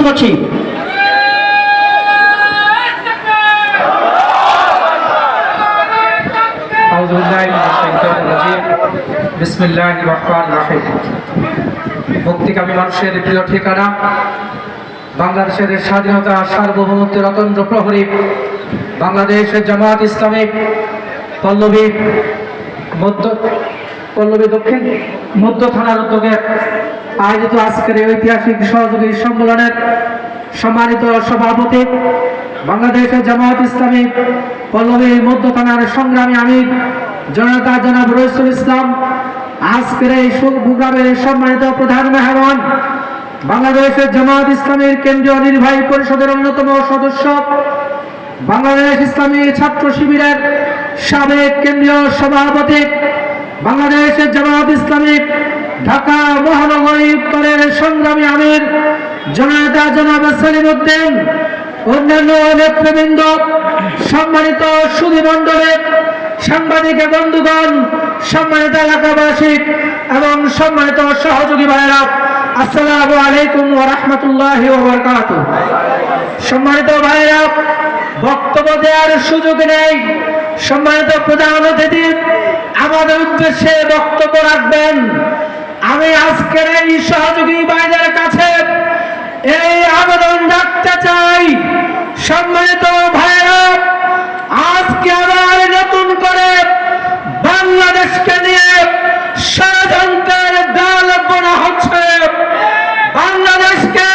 অনুরোধ করছি মুক্তিকামী মানুষের প্রিয় ঠিকানা, বাংলাদেশের স্বাধীনতা সার্বভৌমত্বের অতন্ত্র প্রহরী, বাংলাদেশের জামায়াত ইসলামিক পল্লবী মধ্য পল্লবী দক্ষিণ মধ্য থানার উদ্যোগে আয়োজিত আজকের ঐতিহাসিক সহযোগী সম্মেলনের সম্মানিত সভাপতি বাংলাদেশের জামাত ইসলামী পল্লবী মধ্য থানার সংগ্রামী আমির, জনতা জনাব রইসুল ইসলাম, আজকের এই প্রোগ্রামের সম্মানিত প্রধান মেহমান বাংলাদেশের জামাত ইসলামীর কেন্দ্রীয় নির্বাহী পরিষদের অন্যতম সদস্য, বাংলাদেশ ইসলামী ছাত্র শিবিরের সাবেক কেন্দ্রীয় সভাপতি বাংলাদেশের জামাত ইসলামী ঢাকা মহানগরী উত্তরের সংগ্রামী আমির জনতা জনাব সালিম উদ্দিন, অন্যান্য নেতৃবৃন্দ, সম্মানিত সুধী মণ্ডলের সাংবাদিক বন্ধুগণ, সম্মানিত এলাকাবাসী এবং সম্মানিত সহযোগী ভাইরা আসসালামু আলাইকুম ওয়া রাহমাতুল্লাহি ওয়া বারাকাতুহু। সম্মানিত ভাইরা বক্তব্য দেওয়ার সুযোগ নেই। সম্মানিত প্রধান অতিথি, আমাদের উদ্দেশ্যে বক্তব্য রাখবেন আমি আজকের এই সহযোগী ভাইদের কাছে এই আবেদন রাখতে চাই। সম্মানিত ভাইরা আজকে আবার নতুন করে বাংলাদেশকে নিয়ে ষড়যন্ত্রের দল বোনা হচ্ছে বাংলাদেশকে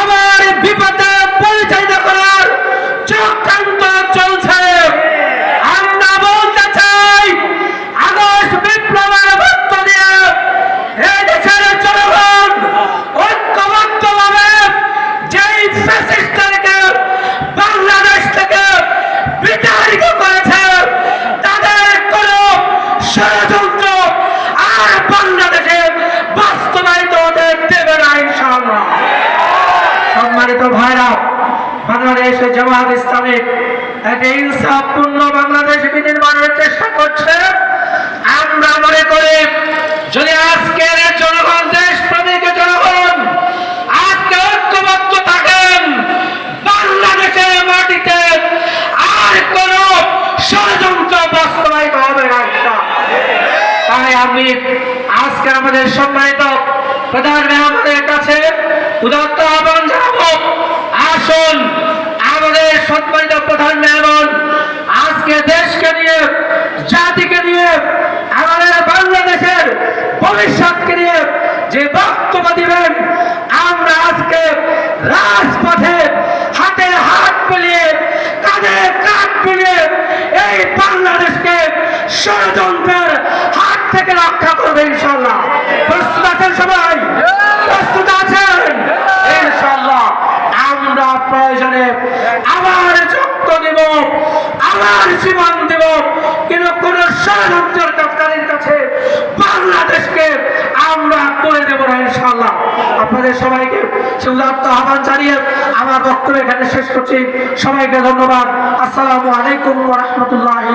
আবার বিপদে পরিচালিত করার চক্রান্ত চলছে আমরা বলতে চাই আগস্ট বিপ্লবের ভক্ত দিয়ে এই দেশের জনগণ ঐক্যবদ্ধভাবে যেই ফ্যাসিস্টদেরকে বাংলাদেশ থেকে বিতাড়িত করেছে তাদের কোনো ষড়যন্ত্র আর বাংলাদেশে বাস্তবায়িত হতে দেবে না ইনশাআল্লাহ সম্মানিত ভাইরা বাংলাদেশে জামাত ইসলামিক এক ইনসাফপূর্ণ বাংলাদেশ বিনির্মাণের চেষ্টা করছে। আমরা মনে করি, যদি আজকের জনগণ দেশ প্রেমিক জনগণ আজকে ঐক্যবদ্ধ থাকেন বাংলাদেশের মাটিতে আর কোন ষড়যন্ত্র বাস্তবায়িত হবে না তাই আমি আজকে আমাদের সম্মানিত প্রধান মেহমানের কাছে উদাত্ত আহ্বান জানাব। সম্মানিত প্রধান মেহমান আজকে দেশকে নিয়ে, জাতিকে নিয়ে, আমাদের বাংলাদেশের ভবিষ্যৎকে নিয়ে যে বক্তব্য দিবেন, আমরা এই বাংলাদেশকে ষড়যন্ত্রের হাত থেকে রক্ষা করবে প্রস্তুত আমরা প্রয়োজনে আবার বাংলাদেশকে আমরা করে দেব না আপনাদের সবাইকে জানিয়ে আমার বক্তব্য এখানে শেষ করছি। সবাইকে ধন্যবাদ। আসসালামু আলাইকুম রহমতুল্লাহ